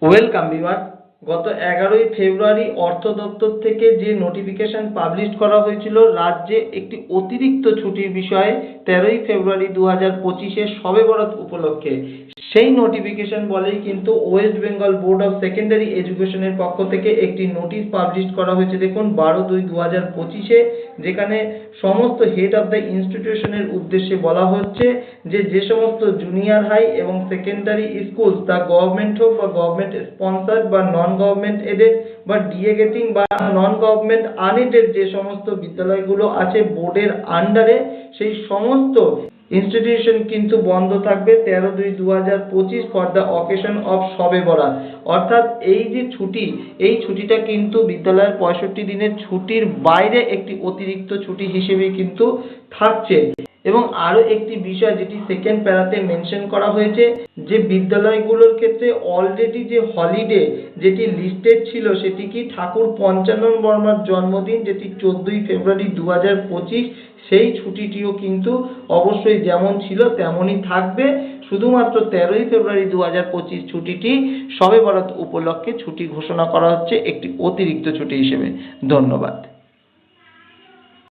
Welcome, Vivan. গত এগারোই ফেব্রুয়ারি অর্থ দপ্তর থেকে যে নোটিফিকেশন পাবলিশ করা হয়েছিল, রাজ্যে একটি অতিরিক্ত ছুটির বিষয়ে তেরোই ফেব্রুয়ারি দু হাজার পঁচিশে সবে বরাত উপলক্ষে। সেই নোটিফিকেশন বলেই কিন্তু West Bengal board of secondary এডুকেশনের পক্ষ থেকে একটি নোটিশ পাবলিশ করা হয়েছে। দেখুন, বারো দুই দু হাজার পঁচিশে যেখানে সমস্ত হেড অফ দ্য ইনস্টিটিউশনের উদ্দেশ্যে বলা হচ্ছে যে যে সমস্ত জুনিয়র হাই এবং সেকেন্ডারি স্কুল তা গভর্নমেন্ট হোক বা গভর্নমেন্ট স্পন্সার্ড বা নন গভর্নমেন্ট এডেড বা ডিএ গেটিং বা নন গভর্নমেন্ট আনএডেড যে সমস্ত বিদ্যালয়গুলো আছে বোর্ডের আন্ডারে সেই সমস্ত ইনস্টিটিউশন কিন্তু বন্ধ থাকবে তেরো দুই দু হাজার পঁচিশ ফর দ্য অকেশন অফ সবে বরাত। অর্থাৎ এই যে ছুটি, এই ছুটিটা কিন্তু বিদ্যালয়ের পঁয়ষট্টি দিনের ছুটির বাইরে একটি অতিরিক্ত ছুটি হিসেবে কিন্তু থাকছে। এবং আরও একটি বিষয় যেটি সেকেন্ড প্যারাতে মেনশন করা হয়েছে, যে বিদ্যালয়গুলোর ক্ষেত্রে অলরেডি যে হলিডে যেটি লিস্টেড ছিল সেটি কি ঠাকুর পঞ্চানন বর্মার জন্মদিন, যেটি চোদ্দোই ফেব্রুয়ারি দু পঁচিশ, সেই ছুটিটিও কিন্তু অবশ্যই যেমন ছিল তেমনই থাকবে। শুধুমাত্র তেরোই ফেব্রুয়ারি দু পঁচিশ ছুটিটি সবে বরাত উপলক্ষে ছুটি ঘোষণা করা হচ্ছে, একটি অতিরিক্ত ছুটি হিসেবে। ধন্যবাদ।